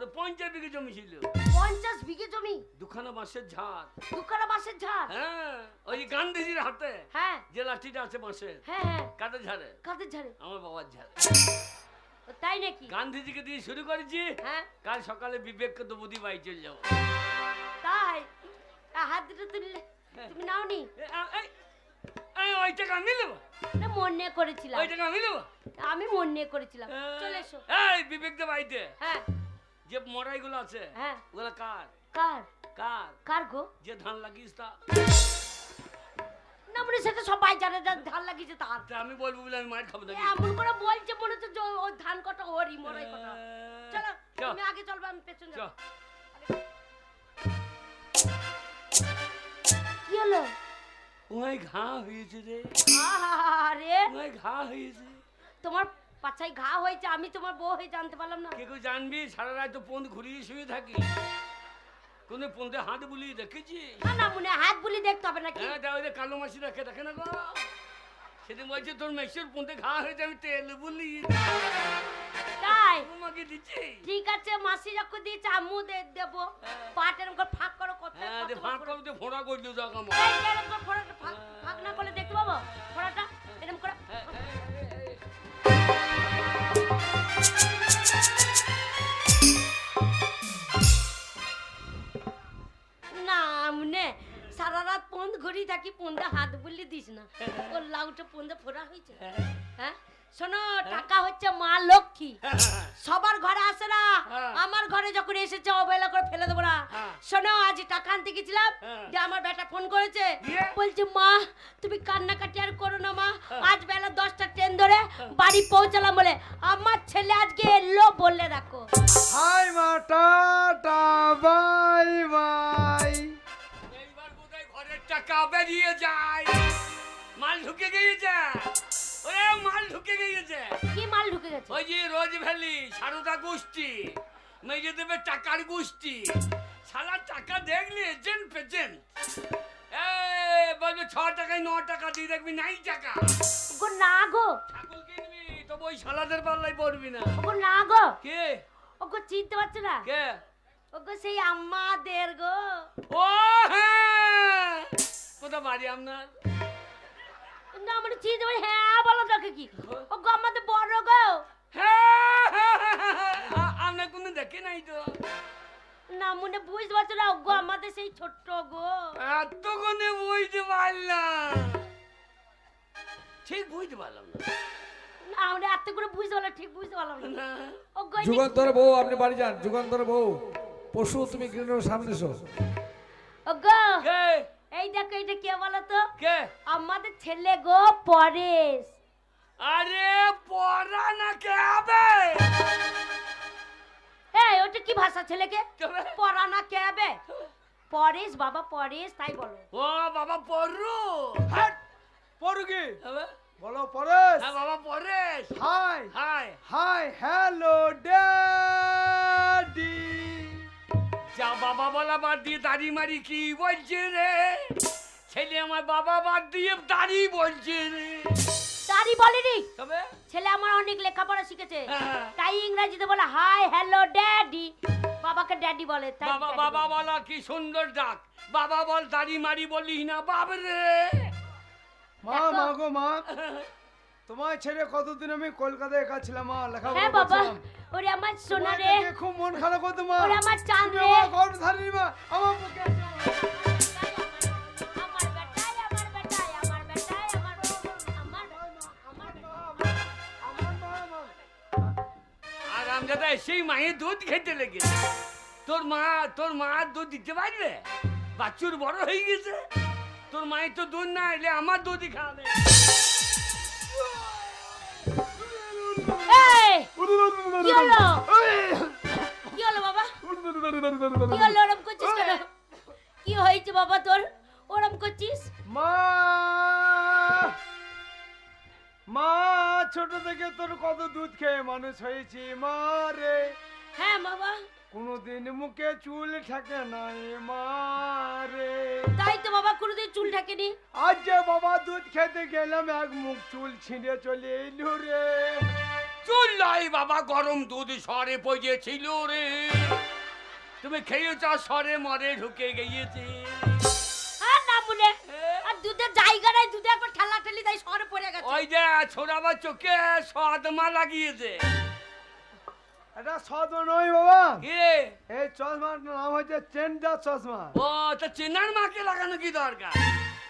ওর পঞ্চাশ বিঘে জমি ছিল। পঞ্চাশ বিঘে জমি? দুখানা বাঁশের ঝাড়। দুখানা বাসের ঝাড়? হ্যাঁ ওই গান্ধীজির হাতে। হ্যাঁ। যে লাঠিটা আছে বাঁশের হ্যাঁ হ্যাঁ। কাদের ঝাড়ে? কাদের ঝাড়ে? আমার বাবার ঝাড়ে। তাই নাকি? গান্ধীজিকে দিয়ে শুরু করেছি। হ্যাঁ। কাল সকালে বিবেককে তো বুদ্ধি বাই চলে যাব। তাই? হাত দুটো তুললে হ্যাঁ। তুমি নাওনি? ওই টাকা আমি নেব? না মনে করেছিলাম। ওই টাকা আমি নেব? আমি মনে করেছিলাম। চলে এসো। এই বিবেক দে বাড়িতে। হ্যাঁ। যে মরাইগুলো আছে হ্যাঁ। ওগুলো কার? কার? কার? কার গো? যে ধান লাগিস তা। না মানে সেটা সবাই জানে যে ধান লাগিয়েছে তার। আমি বলব বলে আমি মার খাব নাকি? এমন করে বলছে মনে যে ওই ধান কটা ওরই মরাই কটা। চলো তুমি আগে চলবে আমি পেছন চ। কি হলো? ওই ঘা হয়েছে রে। আরে ওই ঘা হয়েছে। তোমার পাছায় ঘা হয়েছে আমি তোমার বউ হয়ে জানতে পারলাম না। কে কেউ জানবি? সারা রাত তো পন্দ ঘুরিয়ে শুয়ে থাকি। কোন পন্দে হাত বুলিয়ে দেখেছি? না না মনে হাত বুলি দেখতে হবে নাকি? হ্যাঁ ওই কালো মাসি দেখে দেখে না গো। সেদিন বলছে তোর মেসের পন্দে ঘা হয়েছে আমি তেল বুলি তাই? তোমাকে দিচ্ছি। ঠিক আছে মাসি যখন দিয়েছে আম্মু দে দেবো। পাট এরকম করে ফাঁক করো কত হ্যাঁ দে ফাঁক করতে ফোঁড়া করলি যাক আমার করে ফাঁক ফাঁক না করলে দেখতে পাবো? ফোড়াটা এরকম করে। হ্যাঁ, হ্যাঁ, হ্যাঁ, হ্যাঁ। না, আমনে। সারা রাত পন্দ ঘড়ি থাকি পন্দে হাত বুলি দিস না। ওর লাউটা পন্দে ফোড়া হয়েছে। হ্যাঁ? শোনো টাকা হচ্ছে মা লক্ষ্মী। সবার ঘরে আসে না। হ্যাঁ। আমার ঘরে যখন এসেছে অবহেলা করে ফেলে দেবো না। হ্যাঁ। শোনো আজ টাকা আনতে গেছিলাম হ্যাঁ। যে আমার বেটা ফোন করেছে। বলছে মা তুমি কান্নাকাটি আর করো না মা। হ্যাঁ। আজ বেলা দশটা ট্রেন ধরে বাড়ি পৌঁছালাম বলে আমার ছেলে আজকে এলো বললে রাখো হাই মা টাটা বাই বাই। এইবার বোধহয় ঘরের টাকা বেরিয়ে যায়। মাল ঢুকে গিয়েছে। ওরে মাল ঢুকে গিয়েছে কি মাল ঢুকে গেছে? ওই যে রোজ ভ্যালি সারদা গোষ্ঠী মেজে দেবে টাকার গোষ্ঠী। সারা টাকা দেখলি এজেন্ট পেজেন্ট? এ বলবে ছ টাকায় ন টাকা দিয়ে দেখবি নাই টাকা। গো না গো। ছাগল কিনবি তবে ওই সালাদের পাল্লাই পড়বি না। ওগো না গো। কে? ওগো চিনতে পারছ না? কে? ওগো সেই আম্মাদের গো। ও হ্যাঁ। কোথা বাড়ি আপনার? না মানে চিনতে পারি হ্যাঁ বলো দেখে কি? ওগো আমাদের বড় গো। হ্যাঁ হ্যাঁ, কোনো দেখে নাই তো। না মনে বুঝতে পারছ না ওগো আমাদের সেই ছোট্ট গো। এতক্ষণে বুঝতে পারলাম। ঠিক বুঝতে পারলাম না। না আমরা এত করে বুঝতে পারলাম ঠিক বুঝতে পারলাম না। না। ওগো এই যে- যুগান্তর বউ আপনি বাড়ি যান যুগান্তর বউ। পশু তুমি সামনে এসো। ওগো কে? এই দেখো এটা কে বলো তো কে? আমাদের ছেলে গো পরেশ। আরে পড়া না কে হবে? এই ওটা কি ভাষা ছেলেকে? পড়া না কে হবে? পরেশ বাবা পরেশ তাই বলো। ও বাবা পড়ু হাট পড়ু কি? হবে? বলো পরেশ। হ্যাঁ বাবা Paresh. Hi. Hi. Hi hello daddy. যা বাবা বলা বাদ দিয়ে দাড়ি মারি কি বলছে রে? ছেলে আমার বাবা বাদ দিয়ে দাড়ি বলছে রে। তারই বলেনি? তবে? ছেলে আমার অনেক লেখাপড়া শিখেছে। হ্যাঁ। তাই ইংরেজিতে বলে হাই হ্যালো ড্যাডি। বাবাকে ড্যাডি বলে তাই বাবা বাবা বলে। কি সুন্দর ডাক। বাবা বল দাড়ি মারি বলি না বাবরে। মা মা গো মা। তোমার ছেড়ে কতদিন আমি কলকাতায় একা ছিলাম মা লেখাপড়া হ্যাঁ বাবা। ওরে আমার সোনা রে। খুব মন খারাপ করতো মা ওরে আমার চাঁদ রে। আমার গর্ভধারিণী মা আমার বুকে এসো, মা। আমার বেটাই আমার বেটাই আমার বেটাই আমার আমার আমার আমার মা, মা। আর আমজাদা সেই মায়ের দুধ খেতে লেগেছে। তোর মা তোর মা দুধ দিতে পারবে? বাচ্চুর বড় হয়ে গেছে। তোর মায়ের তো দুধ না এলে আমার দুধই খাবে এই কি হলো কি হলো বাবা কি হলো ওরম করছিস কেন কি হয়েছে বাবা তোর ওরম করছিস মা! মা ছোট থেকে তোর কত দুধ খেয়ে মানুষ হয়েছি মা রে। হ্যাঁ বাবা। কোনোদিন মুখে চুল থাকে নাই মা রে। তাই তো বাবা কোনোদিন চুল ঢাকেনি আজ যে বাবা দুধ খেতে গেলাম এক মুখ চুল ছিঁড়ে চলে এলু রে। চুল্লাই বাবা গরম দুধ সরে পড়েছিল রে। তুমি খেয়েছ সরে মরে ঢুকে গিয়েছে। আর না আর দুধের জায়গা দুধে একবার ঠেলা ঠেলি তাই সরে পড়ে গেছে। ওই যে ছোড়াবার চোখে সদমা লাগিয়েছে। এটা নয় বাবা। কে? এই চশমার নাম হচ্ছে চেন্ডা চশমা। ও তা চেনার মাকে লাগানো কি দরকার?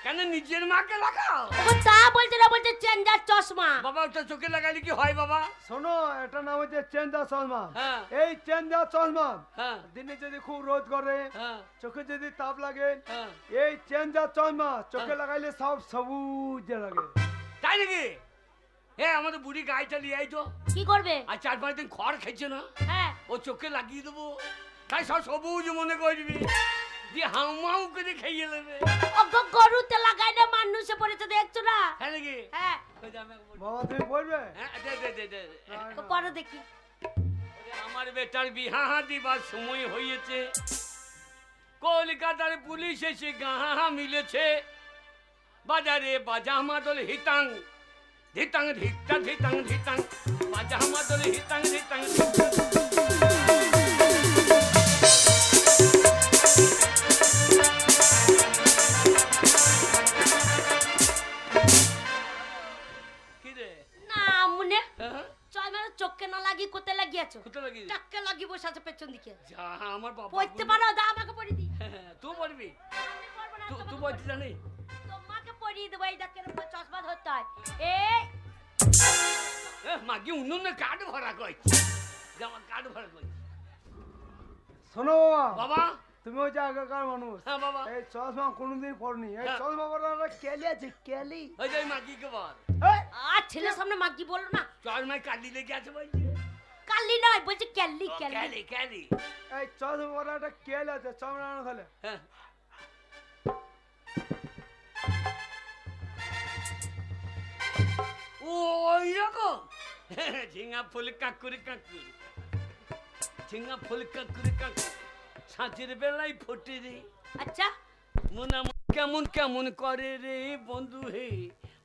কেন নিজের মাকে লাগাও? ও তা বলছে না বলছে চেঞ্জার চশমা। বাবা ওটা চোখে লাগালে কি হয় বাবা? শোনো এটা নাম হচ্ছে চেন্ডা চশমা। হ্যাঁ। এই চেন্ডা চশমা হ্যাঁ। দিনে যদি খুব রোদ করে হ্যাঁ। চোখে যদি তাপ লাগে হ্যাঁ। এই চেঞ্জা চশমা চোখে হ্যাঁ। লাগাইলে সব সবুজ লাগে। তাই নাকি? এ আমাদের বুড়ি গাইটা নিয়ে আই তো কি করবে? আর চার পাঁচ দিন খড় খেয়েছে না। হ্যাঁ। ও চোখে লাগিয়ে দেবো। তাই সব সবুজ মনে করবি। দিয়ে হাউমাউ করে খেয়ে নেবে ওগো গরুতে লাগাই না মানুষে পড়েছে দেখছ না? হ্যাঁ নাকি? হ্যাঁ। বাবা তুমি পড়বে? হ্যাঁ দে দে দে। তো পরে দেখি। আমার বেটার বিহা দিবার সময় হয়েছে কলকাতার পুলিশ এসে গাহা মিলেছে। বাজারে বাজামা দল হিতাং ধিতাং ধিতা ধিতাং ধিতাং। বাজামা দল হিতাং ধিতাং ধিতাং। হ্যাঁ? চল মানে চোখে না লাগি কোথায় লাগিয়েছো? কোথায় লাগিয়ে টাক্কে লাগি বসে আছে পেছন দিকে? যা আমার বাবা পড়তে পারো দা আমাকে পড়িয়ে দি হ্যাঁ, তুই পড়বি? আমি পড়ব না, তুই তুই পড়তে জানি তোমাকে পড়িয়ে দেবো এই ডাক্তার চশমা ধরতে হয়। এই এ, মাগি উনুন কাঠ ভরা কই জামা কাঠ ভরা কই শোনো। বাবা তুমি হচ্ছে আগেকার মানুষ। হ্যাঁ বাবা। এই চশমা কোনোদিন পড়নি এই হ্যাঁ। চশমা পড়া কেলি আছে কেলি। ওই যে মাগিকে বল? আর ছেলের সামনে মাগি বলল না। চল মাই কালি লেগে আছে বলছি। কালি নয় বলছে ক্যালি ক্যালি ক্যালি এই চশমা পড়া একটা কেলি আছে চশমা না তাহলে। হ্যাঁ। ওই রকম ঝিঙা ফুল কাকুরি কাকুর। ঝিঙা ফুল কাকুরি কাকুর। সাঁচের বেলায় ফোটে রে। আচ্ছা। মন আমার কেমন কেমন করে রে বন্ধু হে।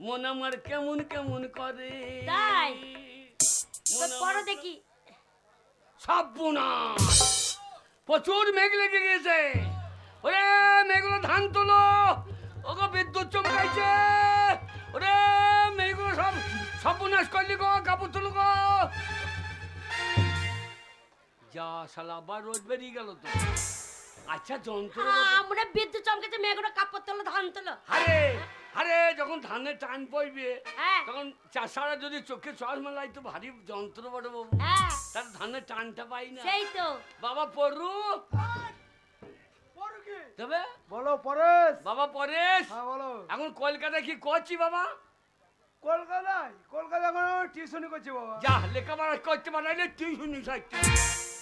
মন আমার কেমন কেমন করে। তাই? পড়ো দেখি। সর্বনাশ। প্রচুর মেঘ লেগে গেছে ওরে মেঘগুলো ধান তোলো। ওগো বিদ্যুৎ চমকাইছে। ওরে মেঘগুলো সব সর্বনাশ করলি গো কাপড় তুলো গো। যা শালা আবার রোদ বেরিয়ে গেল তো। আচ্ছা যন্ত্র আমরা বিদ্যুৎ চমকেছে মেয়েগুলো কাপড় তোলো ধান তোলো। আরে আরে যখন ধানের টান পড়বে হ্যাঁ। তখন চাষারা যদি চোখে চশমা লাই তো ভারী যন্ত্র বড় বাবু। হ্যাঁ। তার ধানের টানটা পাই না। সেই তো। বাবা পড়ু। তবে? বলো পরেশ। বাবা পরেশ। হ্যাঁ বলো। এখন কলকাতায় কি করছি বাবা? কলকাতায়? কলকাতা এখন টিউশনি করছি বাবা। যা লেখাপড়া করতে পারাইলে টিউশনি সাইতে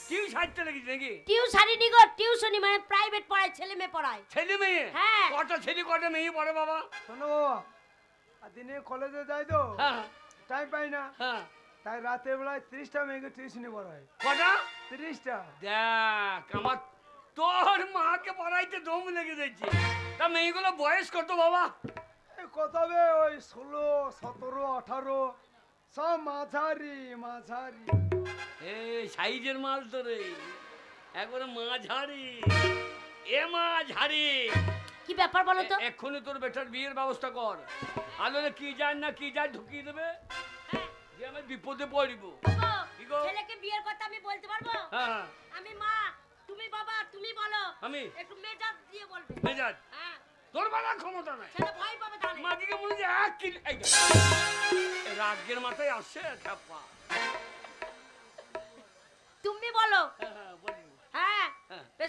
টিউ সাইতে লেগেছে নাকি? টিউশানি নিগো টিউশনি মানে প্রাইভেট পড়ায় ছেলে মেয়ে পড়ায়। ছেলে মেয়ে? হ্যাঁ। কটা ছেলে কটা মেয়ে পড়ে বাবা? শোনো বাবা আর দিনে কলেজে যাই তো হ্যাঁ। টাইম পাই না। হ্যাঁ। তাই রাতের বেলায় ত্রিশটা মেয়েকে টিউশনি পড়ায়। কটা? ত্রিশটা। দেখ আমার তোর মাকে পড়াইতে দম লেগে যাচ্ছে। তা মেয়েগুলো বয়স কত বাবা? এই কত হবে? ওই ষোলো সতেরো আঠারো সব মাঝারি মাঝারি। এই সাইজের মাল তো রে। একবারে মাঝারি। এ মাঝারি। কি ব্যাপার বলো তো? এক্ষুনি তোর বেটার বিয়ের ব্যবস্থা কর। আলোরে কি যায় না কি যায় ঢুকিয়ে দেবে? হ্যাঁ। যে আমি বিপদে পড়িব। কি গো? ছেলেকে বিয়ের কথা আমি বলতে পারব? হ্যাঁ আমি মা তুমি বাবা তুমি বলো। আমি? একটু মেজাজ দিয়ে বলবে। মেজাজ? হ্যাঁ। তোর বেলা ক্ষমতা নাই। ছেলে ভয় পাবে তাহলে। মাগিকে এক এই যে, এই রাগের মাথায় আসছে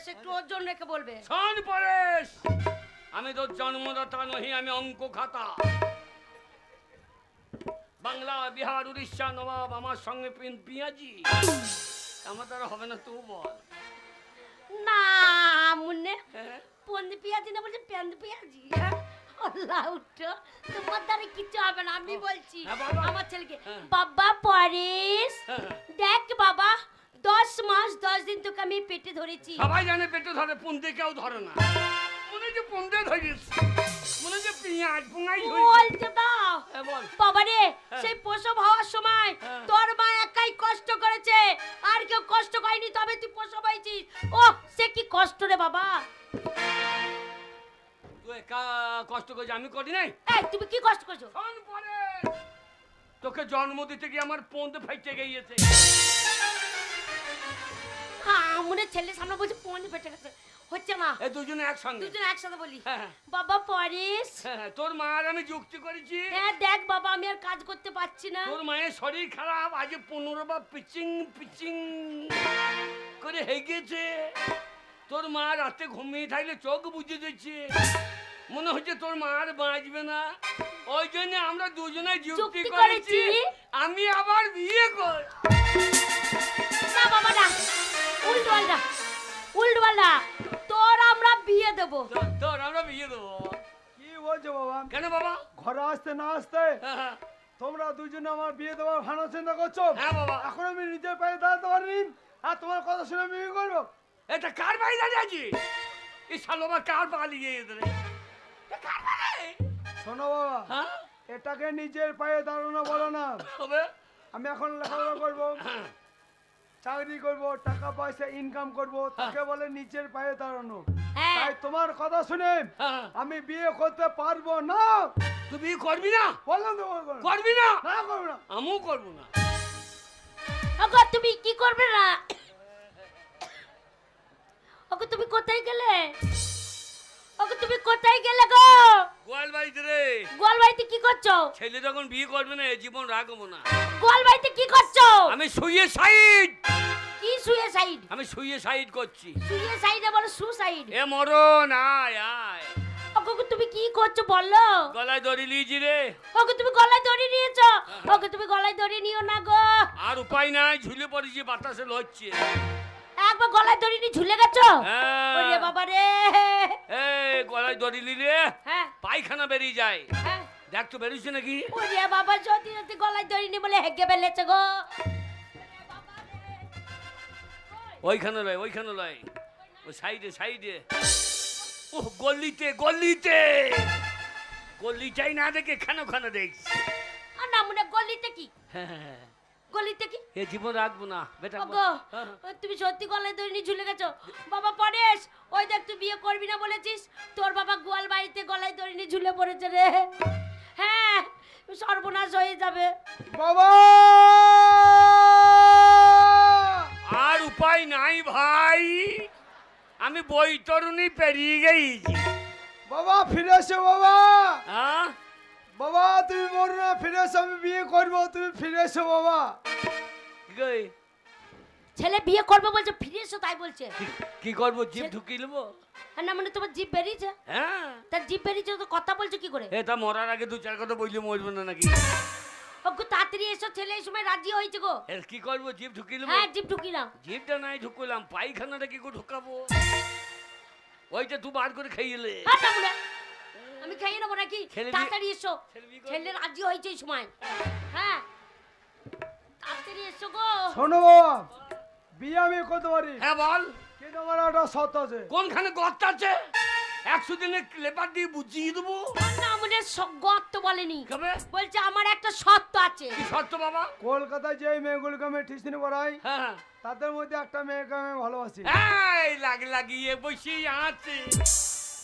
বেশ একটু রেখে বলবে শোন পরেশ আমি তোর জন্মদাতা নহি আমি অঙ্ক খাতা বাংলা বিহার উড়িষ্যা নবাব আমার সঙ্গে পিঁয়াজি আমার দ্বারা হবে না তুই বল না মুন্নে হ্যাঁ? পন্দ পেঁয়াজি না বলছে পেন্দ পেঁয়াজি হ্যাঁ? আল্লাহ উঠো তোমার দ্বারা কিছু হবে না আমি বলছি হ্যাঁ, আমার ছেলেকে। বাবা পরেশ। দেখ বাবা দশ মাস দশ দিন তোকে আমি পেটে ধরেছি। সবাই জানে পেটে ধরে পুন্দে কেউ ধরে না। মনে পুন্দে ধরিস মনে হচ্ছে পেঁয়াজ পুঙাই বলতে দাও হ্যাঁ বল। বাবারে হ্যাঁ। সেই প্রসব হওয়ার সময় হ্যাঁ। তোর মা একাই কষ্ট করেছে। আর কেউ কষ্ট করেনি তবে তুই প্রসব হয়েছিস। ও সে কি কষ্ট রে বাবা? তুই কষ্ট করছি আমি করি নাই? তুমি কি কষ্ট করছ? তোকে জন্ম দিতে গিয়ে আমার পন্থ ফাইটে গিয়েছে। হ্যাঁ মনে ছেলে সামনে বলছে পনি পেটে গেছে। হচ্ছে না এই দুজনে একসঙ্গে। দুজন একসাথে বলি। হ্যাঁ। বাবা পরেশ। হ্যাঁ, তোর মা আর আমি যুক্তি করেছি। হ্যাঁ দেখ বাবা আমি আর কাজ করতে পারছি না। তোর মায়ের শরীর খারাপ আজ পনেরো বার পিচিং পিচিং করে হেগেছে। তোর মা রাতে ঘুমিয়ে থাকলে চোখ বুঝে দিচ্ছে মনে হচ্ছে তোর মা আর বাঁচবে না। ওই জন্য আমরা দুজনে যুক্তি করেছি। আমি আবার বিয়ে কর না বাবা না উল্টো পাল্টা উল্টো পাল্টা। তোর আমরা বিয়ে দেবো। তোর- তোর আমরা বিয়ে দেবো। কি বলছো বাবা? কেন বাবা? ঘরে আসতে না আসতে হ্যাঁ, হ্যাঁ। তোমরা দুজনে আমার বিয়ে দেওয়ার ভালো চিন্তা করছ? হ্যাঁ বাবা। এখন আমি নিজের পায়ে দাঁড়াতে পারিনি আর তোমার কথা শুনে আমি বিয়ে করব? এটা কার বাড়ি দাঁড়িয়ে আছি? এই সালোবা কার পালিয়ে গিয়ে? শোনো বাবা হ্যাঁ? এটাকে নিজের পায়ে দাঁড়ানো বলো না। হবে আমি এখন লেখাপড়া করব। হ্যাঁ। চাকরি করব টাকা পয়সা ইনকাম করব তাকে বলে নিচের পায়ে দাঁড়ানো। হ্যাঁ। তাই তোমার কথা শুনে হ্যাঁ। আমি বিয়ে করতে পারব না। তুই বিয়ে করবি না? বললাম তো করব না। করবি না? না করব না। আমিও করব না। ওগো তুমি কি করবে না? ওগো তুমি কোথায় গেলে? ওগো তুমি কোথায় গেলে গো? গোয়াল বাড়িতে রে। গোয়াল বাড়িতে কি করছ? ছেলে যখন বিয়ে করবে না জীবন রাখব না। গোয়াল বাড়িতে কি করছ? আমি শুয়ে সাইড। কি শুয়ে সাইড? আমি শুয়ে সাইড করছি। শুয়ে সাইডে বলো সু সাইড। এ মরণ আয় আয়। ওগো তুমি কি করছ বলো? গলায় দড়ি লিয়েছি রে। ওগো তুমি গলায় দড়ি নিয়েছো? ওগো তুমি গলায় দড়ি নিও না গো। আর উপায় নাই ঝুলে পড়েছি বাতাসে লড়ছে একবার গলায় দড়ি নিয়ে ঝুলে গেছো? হ্যাঁ। ওরে বাবা রে এ গলায় দড়ি লিলে হ্যাঁ। পায়খানা বেরিয়ে যায়। হ্যাঁ। দেখ তো বেরিয়েছে নাকি? ওরে বাবা সত্যি সত্যি গলায় দড়ি নিয়ে বলে হেগে ফেলেছে গো। ওইখানে লয় ওইখানে লয়। ওই সাইডে সাইডে। ও গলিতে গলিতে। গলিটাই না দেখে খানো খানো দেখছি। আর না মনে গলিতে কি? হ্যাঁ হ্যাঁ, গলিতে কি? এ জীবন রাখব না বেটা ওগো হ্যাঁ। তুমি সত্যি গলায় দড়ি নিয়ে ঝুলে গেছো। বাবা পরেশ ওই দেখ তুই বিয়ে করবি না বলেছিস? তোর বাবা গোয়াল বাড়িতে গলায় দড়ি নিয়ে ঝুলে পড়েছে রে। হ্যাঁ সর্বনাশ হয়ে যাবে। বাবা! আর উপায় নাই ভাই। আমি বৈতরণী পেরিয়ে গেছি। বাবা ফিরে এসো বাবা। হ্যাঁ? বাবা তুমি বলো না ফিরে এসো আমি বিয়ে করব তুমি ফিরে এসো বাবা? ছেলে বিয়ে করবে বলছে ফিরে এসো তাই বলছে। কি- করব জিপ ঢুকিয়ে নেব? না মানে তোমার জিপ বেরিয়েছে? হ্যাঁ। তার জিপ বেরিয়েছে তো কথা বলছো কি করে? এ তা মরার আগে দু চার কথা বললে মরবে না নাকি? ওগো তাড়াতাড়ি এসো ছেলে এই সময় রাজি হয়েছে গো। এর কি করব জিপ ঢুকিয়ে নেব? হ্যাঁ জিপ ঢুকি নাও। জিপটা নাই ঢুকলাম পায়খানাটা কি করে ঢুকাবো? ওইটা তুই বার করে খাইলে আর আমি খাইয়ে নেব নাকি? তাড়াতাড়ি এসো। ছেলে রাজি হয়েছে এই সময়। হ্যাঁ। শোনো বিয়ে আমি করতে পারি। হ্যাঁ বল। কিন্তু আমার একটা সত আছে। কোনখানে গর্ত আছে? একশো দিনে লেবার দিয়ে বুঝিয়ে দেবো। না মনে গর্ত বলেনি। কবে? বলছে আমার একটা সত্য আছে। কি সত্য বাবা? কলকাতায় যে মেয়েগুলোকে আমি টিউশনি পড়াই হ্যাঁ হ্যাঁ। তাদের মধ্যে একটা মেয়েকে আমি ভালোবাসি। এই লাগ লাগিয়ে বসে আছে।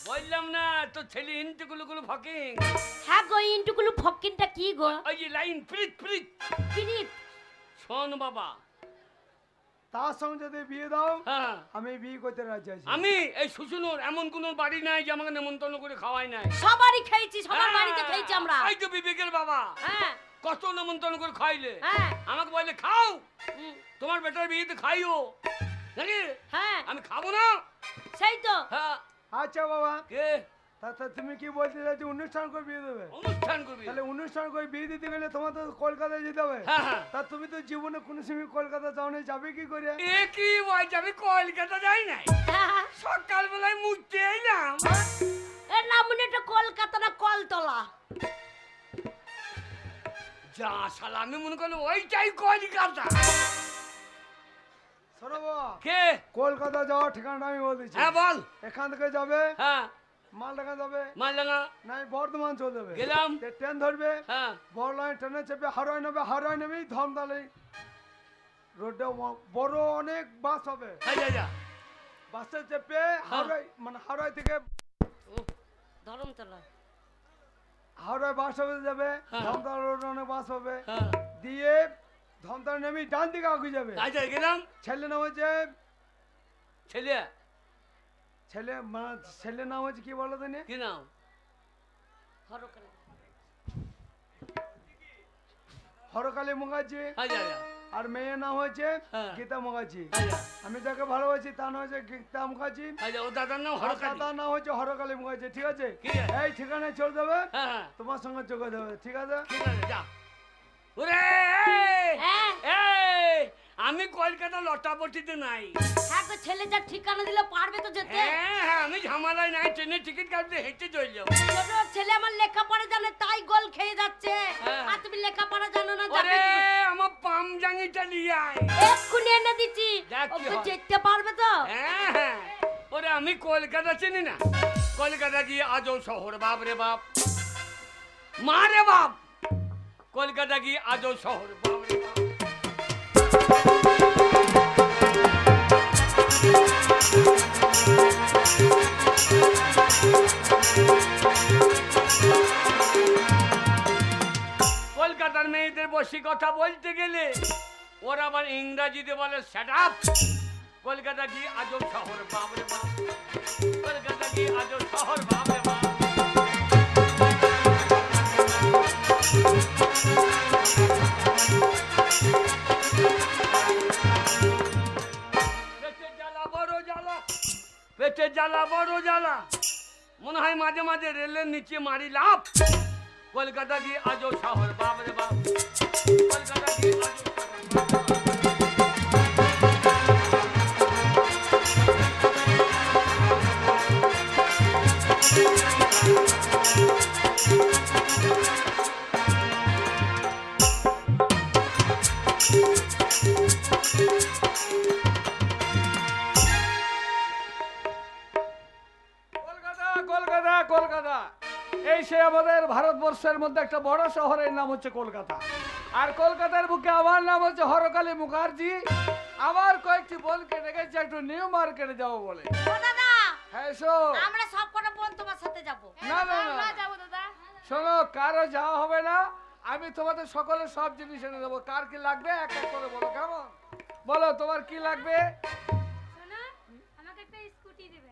বললাম না তো ছেলে ইন্টুগুলো গুলো ফকিং। হ্যাঁ গো ইন্টুকুলু ফকিনটা কি গো? ওই যে লাইন প্রিত প্রিত পিনিত শোন বাবা? তার সঙ্গে যদি বিয়ে দাও হ্যাঁ। আমি বিয়ে করতে রাজি আছি। আমি এই শুশুনোর এমন কোন বাড়ি নাই যে আমাকে নেমন্তন্ন করে খাওয়াই নাই। সবারই খেয়েছি সবার হ্যাঁ, বাড়িতে খেয়েছি আমরা। এই তো বিবেকের বাবা হ্যাঁ। কত নেমন্তন্ন করে খাইলে হ্যাঁ। আমাকে বলে খাও তোমার বেটার বিয়েতে খাইও। নাকি? হ্যাঁ। আমি খাব না? সেই তো। হ্যাঁ। আচ্ছা বাবা। কে? তা তুমি কি বলতে চাইছো অনুষ্ঠান করে বিয়ে দেবে? অনুষ্ঠান করবি তাহলে অনুষ্ঠান করে বিয়ে দিতে গেলে তোমার তো কলকাতায় যেতে হবে। হ্যাঁ হ্যাঁ। তা তুমি তো জীবনে কোনো সময় কলকাতা যাও না যাবে কি করে? এ কি আমি কলকাতা যাই নাই? হ্যাঁ, সকালবেলায় মুড়তে এলাম। এর নাম মনে একটা কলকাতা না কলতলা? যা শালা আমি মনে করল ওইটাই কলকাতা। শোনো কে? কলকাতা যাওয়ার ঠিকানাটা আমি বলে দিচ্ছি হ্যাঁ বল। এখান থেকে যাবে হ্যাঁ। মালডাঙ্গা যাবে। মালডাঙ্গা। নাই বর্ধমান চলে যাবে। গেলাম। ট্রেন ধরবে। হ্যাঁ। বড় লাইন ট্রেনে চেপে হারাই নেবে হারাই নেবেই ধমদালে। রোডে বড় অনেক বাস হবে। যা যা। বাসে চেপে হারাই মানে হারাই থেকে ধরমতলা হাওড়ায় বাস হবে যাবে। ধমদাল রোডে অনেক বাস হবে। হ্যাঁ। দিয়ে ধমদাল নেমে ডান দিকে আগে যাবে গেলাম। ছেলে নাম হচ্ছে ছেলে? ছেলে মানে ছেলে নাম হচ্ছে কি বলো দিনে কি নাম? হরকালী। মুখার্জি। হ্যাঁ আর মেয়ের নাম হচ্ছে হ্যাঁ। গীতা মুখার্জি। হ্যাঁ আমি যাকে ভালোবাসি তার নাম হচ্ছে গীতা মুখার্জি। দাদার নাম হচ্ছে হরকালী। মুখার্জি ঠিক আছে? ঠিক আছে। এই ঠিকানায় চলে যাবে। তোমার সঙ্গে যোগাযোগ হবে ঠিক আছে? ঠিক আছে যা। ওরে আমি কলকাতা লটাপটিতে নাই। হ্যাঁ তো ছেলে যা ঠিকানা দিলে পারবে তো যেতে। হ্যাঁ হ্যাঁ আমি ঝামেলায় নাই ট্রেনের টিকিট কাটতে হেঁটে চলে যাব। ছোট ছেলে আমার লেখাপড়া জানে তাই গোল খেয়ে যাচ্ছে। হ্যাঁ। আর তুমি লেখাপড়া জানো না যাবে আমার পাম জাঙ্গিটা নিয়ে আয়। এক্ষুনি এনে দিচ্ছি। ওকে যেতে পারবে তো? হ্যাঁ হ্যাঁ। ওরে আমি কলকাতা চিনি না। কলকাতা গিয়ে আজও শহর বাপ রে বাপ। মা রে বাপ! কলকাতা গিয়ে আজও শহর বাপ রে কলকাতার মেয়েদের বসে কথা বলতে গেলে ওরা আবার ইংরাজিতে বলে সেট আপ কলকাতা কি আজব শহর, বাবরে বাবা কলকাতা কি আজব শহর বাবরে। বড় জ্বালা মনে হয় মাঝে মাঝে রেলের নিচে মারি লাভ কলকাতা দিয়ে আজও শহর বাবরে বাপ। কলকাতা দিয়ে আজও শহর ভারতবর্ষের মধ্যে একটা বড় শহরের নাম হচ্ছে কলকাতা। আর কলকাতার বুকে আমার নাম হচ্ছে হরকালী মুখার্জি। আমার কয়েকটি বোনকে ডেকেছে একটু নিউ মার্কেটে যাব বলে। হ্যাঁ আমরা সব কটা বোন তোমার সাথে যাব। না না না যাব দাদা। শোনো কারও যাওয়া হবে না। আমি তোমাদের সকলের সব জিনিস এনে দেবো। কার কি লাগবে? এক এক করে বলো কেমন? বলো তোমার কি লাগবে? শোনো আমাকে একটা স্কুটি দেবে।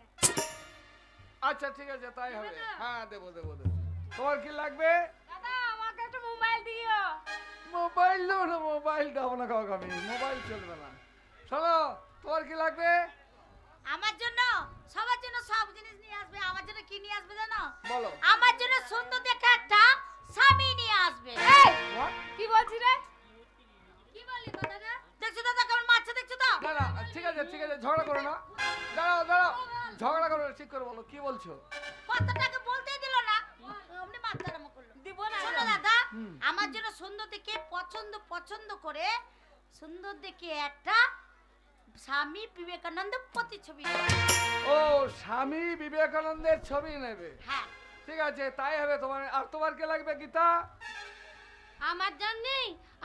আচ্ছা ঠিক আছে তাই হবে। হ্যাঁ দেবো দেবো দেবো। তোমার কি লাগবে? দাদা আমাকে একটা মোবাইল দিও। মোবাইল দেবো না মোবাইল দেবো না কাউকে আমি। মোবাইল চলবে না। শোনো তোমার কি লাগবে? আমার জন্য সবার জন্য সব জিনিস নিয়ে আসবে। আমার জন্য কি নিয়ে আসবে জানো? বলো। আমার জন্য সুন্দর দেখে একটা স্বামী নিয়ে আসবে? কি বলছি রে? কি বললি কথাটা? দেখছ দাদা কেমন মারছে দেখছ তো? না না ঠিক আছে ঠিক আছে ঝগড়া করো না। দাঁড়াও দাঁড়াও ঝগড়া করো ঠিক করে বলো কি বলছো? কথাটাকে বলতেই দিল না অমনি মারতে আরম্ভ করল দিব না শোনো দাদা আমার জন্য সুন্দর দেখে পছন্দ পছন্দ করে সুন্দর দেখে একটা স্বামী বিবেকানন্দ প্রতিছবি ও স্বামী বিবেকানন্দের ছবি নেবে? হ্যাঁ। ঠিক আছে তাই হবে তোমার। আর তোমার কি লাগবে গীতা? আমার জন্য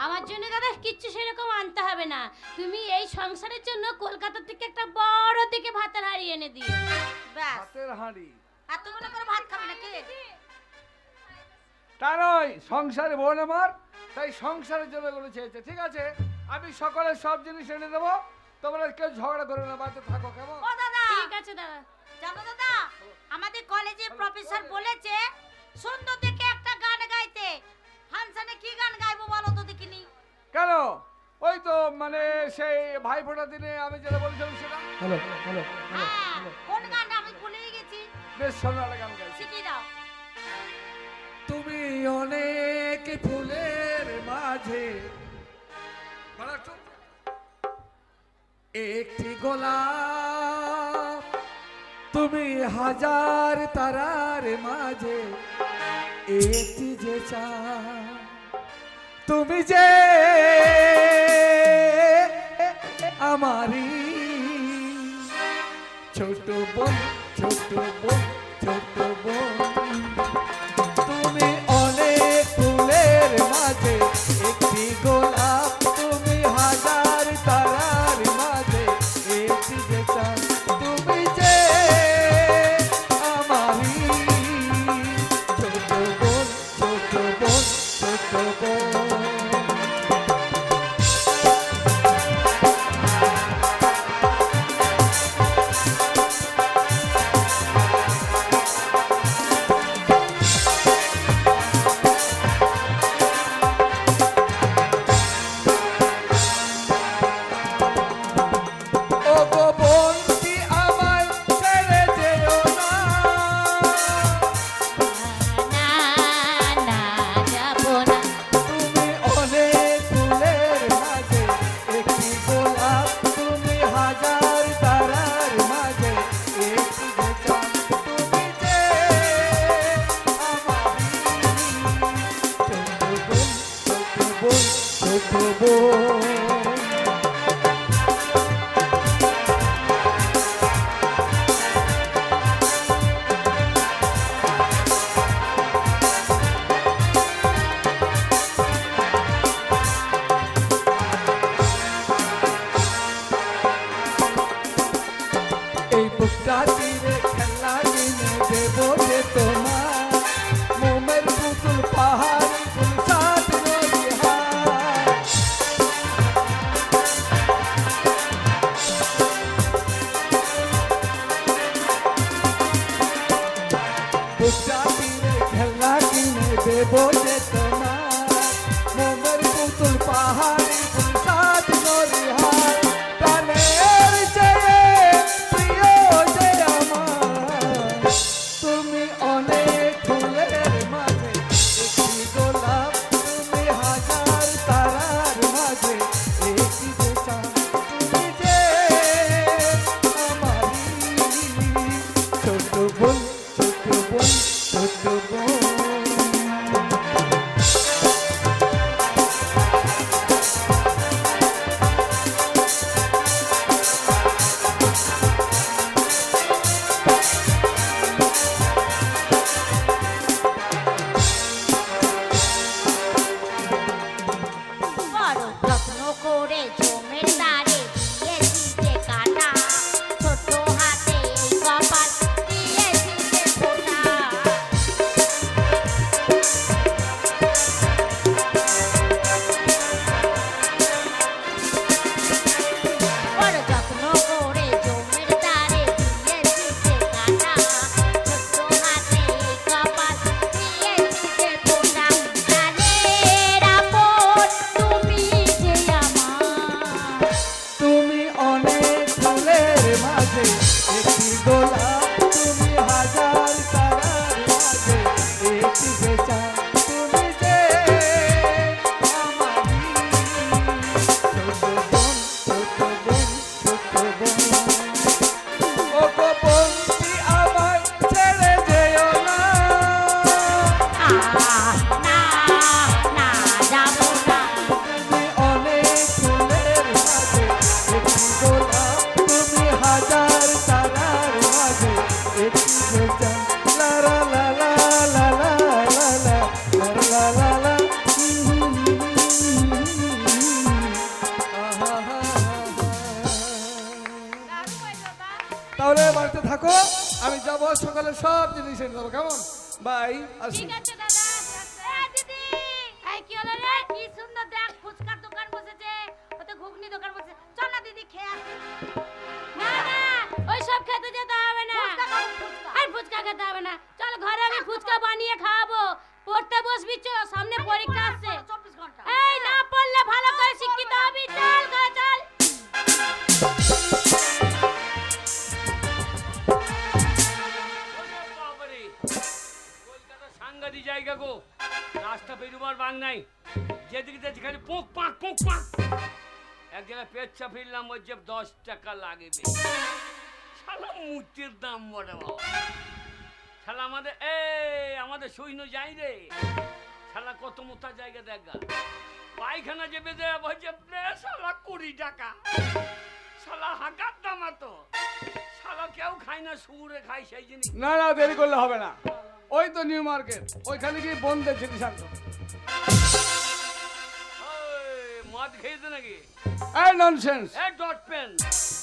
আমার জন্য দাদা কিচ্ছু সেরকম আনতে হবে না। তুমি এই সংসারের জন্য কলকাতা থেকে একটা বড় থেকে ভাতের হাড়ি এনে দিও। ব্যাস। হাতের হাঁড়ি? এতগুলো করে ভাত খাবে নাকি তা নয় সংসারে বোন আমার তাই সংসারের জন্য এগুলো চেয়েছে। ঠিক আছে? আমি সকলের সব জিনিস এনে দেবো। তোমরা কেউ ঝগড়া করো না বাড়িতে থাকো কেমন? ও দাদা! ঠিক আছে দাদা। জানো দাদা আমাদের কলেজের প্রফেসর বলেছে সুন্দর দেখে একটা গান গাইতে। ফাংশনে কি গান গাইবো বলো তো দেখিনি? কেন? ওই তো মানে সেই ভাই ফোটার দিনে আমি যেটা বলেছিলাম সেটা। হ্যালো হ্যালো হ্যাঁ কোন গানটা আমি ভুলেই গেছি। বেশ সোনার গান গাইছি। শিখিয়ে দাও। একটি গোলা তুমি হাজার তারার মাঝে একটি যে চা তুমি যে আমারি ছোট বোন ছোট বোন start দিদি খেয়ে আসি। না না ওই সব খেতে যেতে হবে না। আর ফুচকা খেতে হবে না। চল ঘরে আমি ফুচকা বানিয়ে খাওয়াবো। পড়তে বসবি চ সামনে পরীক্ষা ঘণ্টা। এই না পড়লে ভালো করে শিক্ষিত হবি। চল ঘরে চল। জায়গা গো। রাস্তা বেরোবার বাং নাই। যেদিকে খালি পোক পাক পোক পাক। এক জায়গায় পেচ্ছা ফিরলাম ওই যে দশ টাকা লাগবে। শালা মূর্তির দাম বড় বাবা। শালা আমাদের এ আমাদের সৈন্য যাই রে। শালা কত মোটা জায়গা দেখা পায়খানা যে বেঁধে বলছে শালা কুড়ি টাকা। শালা হাঁকার দাম তো শালা কেউ খায় না সুরে খায় সেই জিনিস। না না, দেরি করলে হবে না। ওই তো নিউ মার্কেট। ওইখানে গিয়ে বন্ধের জিনিস আনতো খেয়েছে নাকি? এই ননসেন্স এ ডট পেন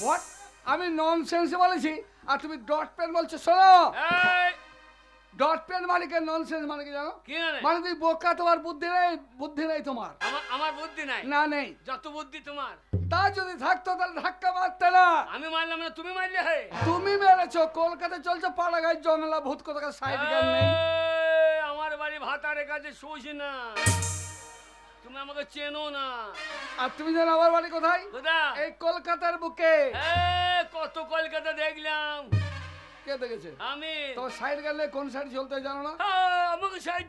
হোয়াট আমি ননসেন্স বলেছি আর তুমি ডট পেন বলছো শোনো! এই! ডট পেন মানে কি ননসেন্স মানে কি জানো? কি মানে? তুই বোকা তোমার বুদ্ধি নেই বুদ্ধি নেই তোমার। আমার বুদ্ধি নাই? না নেই। যত বুদ্ধি তোমার। তা যদি থাকতো তাহলে ধাক্কা মারতে না। আমি মারলাম না তুমি মারলে হে। তুমি মেরেছো কলকাতায় চলছে পাড়াগায় জমেলা ভূত কোথাকার সাইড গান নেই। আমার বাড়ি ভাতারের কাছে শুস না। তুমি আমাকে চেনো না। আর তুমি জানো আমার বাড়ি কোথায়? কোথা? এই কলকাতার বুকে। এ, কত কলকাতা দেখলাম। কে দেখেছে? আমি। তোমার সাইড গেলে কোন সাইড চলতে জানো না? হ্যাঁ, আমাকে সাইড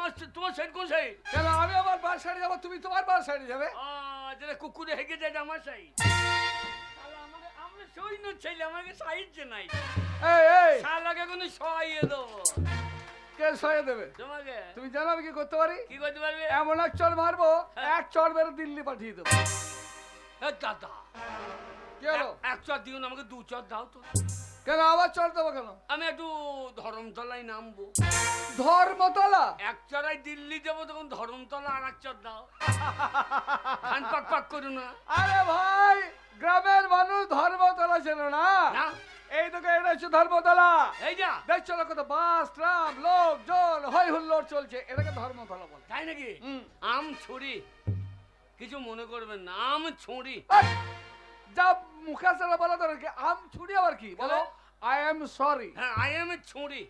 মাস্টার তোমার সাইড কোন সাইড কেন আমি আমার বার সাইডে যাব তুমি তোমার বার সাইডে যাবে? যেটা কুকুরে হেগে যায় আমার সাইড সৈন্য ছেলে আমাকে সাইড যে নাই এই। শালাকে কোনো সহাইয়ে দেবো। কে সয়ে দেবে। তোমাকে? তুমি জানো আমি কি করতে পারি? কি করতে পারবে? এমন এক চড় মারবো হ্যাঁ। এক চড় মেরে দিল্লি পাঠিয়ে দেবো। দাদা। কি হলো? এক- চর দিও না, আমাকে দু চর দাও তো। কেন আবার চড় দেবো কেন? আমি একটু ধরমতলায় নামবো। ধর্মতলা? এক চড়াই দিল্লি যাব তখন ধরমতলা আর এক চর দাও। কান পাক পাক করো না। আরে ভাই গ্রামের মানুষ ধর্মতলা ছিল না। এই তোকে এটা হচ্ছে ধর্মতলা। এই যা। দেখছ না কত বাস ট্রাম লোক জন হই হুল্লোড় চলছে। এটাকে ধর্মতলা বলে। তাই নাকি। আম ছুরি। কিছু মনে করবেন না আম ছুরি। যা মুখে সারা বলা তোর কি আম ছুড়ি আবার কি? বলো। আই এম সরি হ্যাঁ আই এম ছুরি।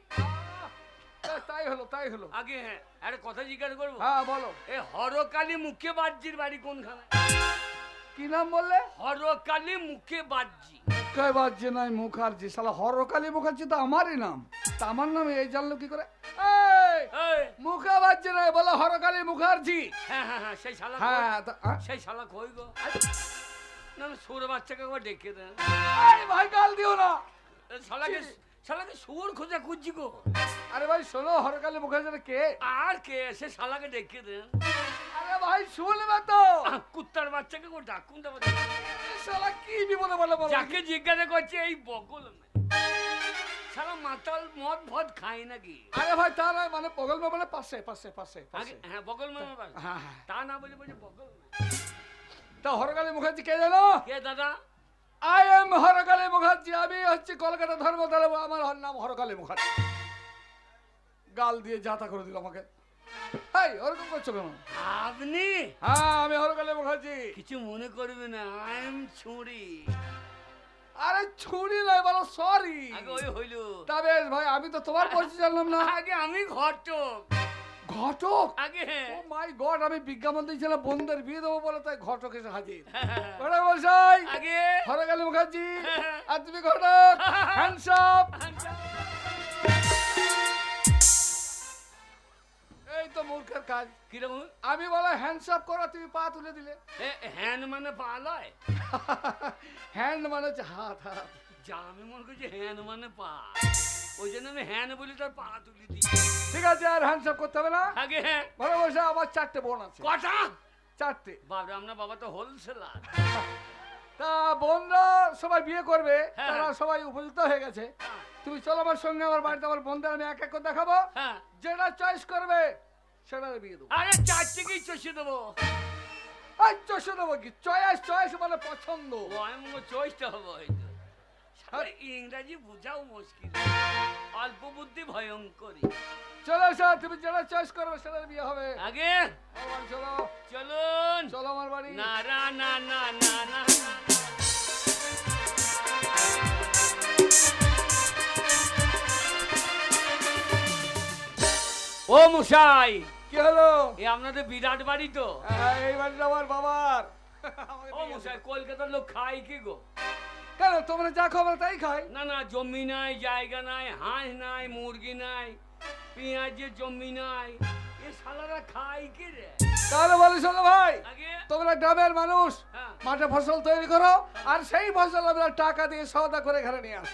তাই হলো তাই হলো। আগে হ্যাঁ একটা কথা জিজ্ঞাসা করব? হ্যাঁ বলো। এই হরকালী মুখে বাজ্জির বাড়ি কোনখানে? কি নাম বললে? হরকালী মুখে বাজ্জি কয় বাজছে নাই মুখার্জি। শালা হরকালী মুখার্জি তো আমারই নাম। তা আমার নামে এই জানলো কি করে? মুখা বাজছে নাই বলো হরকালী মুখার্জি। হ্যাঁ হ্যাঁ হ্যাঁ সেই শালা হ্যাঁ? তা- সেই শালা কই গো? না সুর বাচ্চাকে একবার ডেকে দেন। ভাই গাল দিও না। শালাকে শালাকে সুর খোঁজা খুঁজছি গো। আরে ভাই শোনো হরকালী মুখার্জি কে? আর কে? সে শালাকে ডেকে দেন। আরে ভাই শুনবে তো? কুত্তার বাচ্চাকে কো ডাকুন দেবো শালা কি বিপদে বলে বলো যাকে জিজ্ঞাসা করছে এই বকল না। শালা মাতাল মদ ভদ খায় নাকি? আরে ভাই তা নয় মানে বগল মানে পাশে পাশে পাশে পাশে। হ্যাঁ মামা বাস হ্যাঁ তা না বলে বলছে বকল তা হরকালী মুখার্জি কে জানো? কে দাদা? আই এম হরকালী মুখার্জি আমি হচ্ছে কলকাতা ধর্মতলা আমার নাম হরকালী মুখার্জি। গাল দিয়ে যাতা করে দিল আমাকে। হাই ওরকম করছ কেন? আপনি? হ্যাঁ আমি হরকালী মুখার্জি কিছু মনে করবে না আই এম ছুরি। আরে ছুরি নয় বলো সরি আগে ওই হইল। তা বেশ ভাই আমি তো তোমার পরিচয় জানলাম না। আগে আমি ঘটক। ঘটক? আগে। হ্যাঁ। ও মাই গড আমি বিজ্ঞাপন দিয়েছিলাম বোনদের বিয়ে দেবো বলে তাই ঘটক এসে হাজির। ঘটক মশাই আগে। হরকালী মুখার্জি আর তুমি ঘটক? হ্যান্ডসাপ এই তো মূর্খের কাজ। কীরকম? আমি বলো হ্যান্ডসাপ করো তুমি পা তুলে দিলে। হ্যান মানে পা লয়? হ্যান্ড মানে হচ্ছে হাত হাত। যা আমি মনে করছি হ্যান মানে পা। ওই জন্য আমি হ্যান বলি তার পা তুলি দিই। ঠিক আছে আর হ্যান্ডসাপ করতে হবে না? আগে হ্যাঁ ভালো বসে আমার চারটে বোন আছে। কটা? চারটে। বাবা আপনার বাবা তো হোলসেলার তা বোনরা সবাই বিয়ে করবে হ্যাঁ। তারা সবাই উপযুক্ত হয়ে গেছে। তুমি চলো আমার সঙ্গে আমার বাড়িতে আমার বোনদের আমি এক এক করে দেখাবো। হ্যাঁ। যেটা চয়েস করবে সেটা বিয়ে দেবো। আরে চার থেকেই চষে দেবো? এই চষে দেবো কি? চয়েস চয়েস মানে পছন্দ। চয়েসটা হব হয়তো। শালা ইংরাজি বোঝাও মুশকিল। অল্প বুদ্ধি ভয়ঙ্করী। চলো স্যার তুমি যেটা চয়েস করবে সেটা বিয়ে হবে। আগে? চলো। চলুন। চলো আমার বাড়ি। না না না না না না। ও মশাই! কি হলো? এ আপনাদের বিরাট বাড়ি তো। হ্যাঁ, এই বাড়িটা আমার বাবার। ও মশাই কলকাতার লোক খায় কি গো? কেন তোমরা যা খাবে তাই খাই। না না জমি নাই জায়গা নাই হাঁস নাই মুরগি নাই পেঁয়াজের জমি নাই এ শালারা খায় কি রে? তাহলে বলি শোনো ভাই তোমরা গ্রামের মানুষ হ্যাঁ। মাঠে ফসল তৈরি করো আর সেই ফসল আমরা টাকা দিয়ে সওদা করে ঘরে নিয়ে আসো।